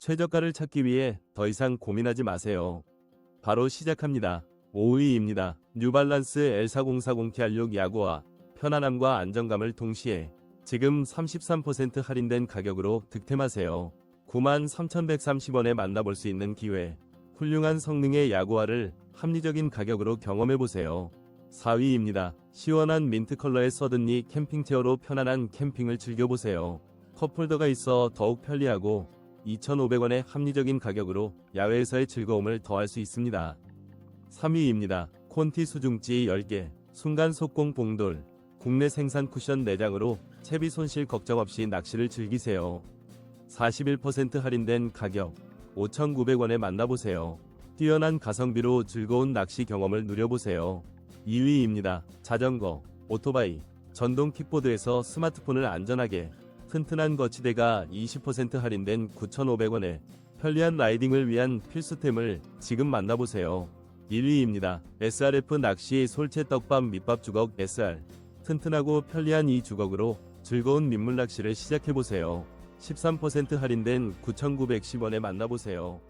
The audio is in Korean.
최저가를 찾기 위해 더 이상 고민하지 마세요. 바로 시작합니다. 5위입니다. 뉴발란스 L4040 T86 야구와 편안함과 안정감을 동시에 지금 33% 할인된 가격으로 득템하세요. 93,130원에 만나볼 수 있는 기회. 훌륭한 성능의 야구화를 합리적인 가격으로 경험해보세요. 4위입니다. 시원한 민트 컬러의 서든니 캠핑 체어로 편안한 캠핑을 즐겨보세요. 컵홀더가 있어 더욱 편리하고 2,500원의 합리적인 가격으로 야외에서의 즐거움을 더할 수 있습니다. 3위입니다. 콘티 수중지 10개, 순간 속공 봉돌, 국내 생산 쿠션 4장으로 채비 손실 걱정 없이 낚시를 즐기세요. 41% 할인된 가격 5,900원에 만나보세요. 뛰어난 가성비로 즐거운 낚시 경험을 누려보세요. 2위입니다. 자전거, 오토바이, 전동 킥보드에서 스마트폰을 안전하게 튼튼한 거치대가 20% 할인된 9,500원에 편리한 라이딩을 위한 필수템을 지금 만나보세요. 1위입니다. SRF 낚시 솔채 떡밥 밑밥 주걱 SR 튼튼하고 편리한 이 주걱으로 즐거운 민물 낚시를 시작해보세요. 13% 할인된 9,910원에 만나보세요.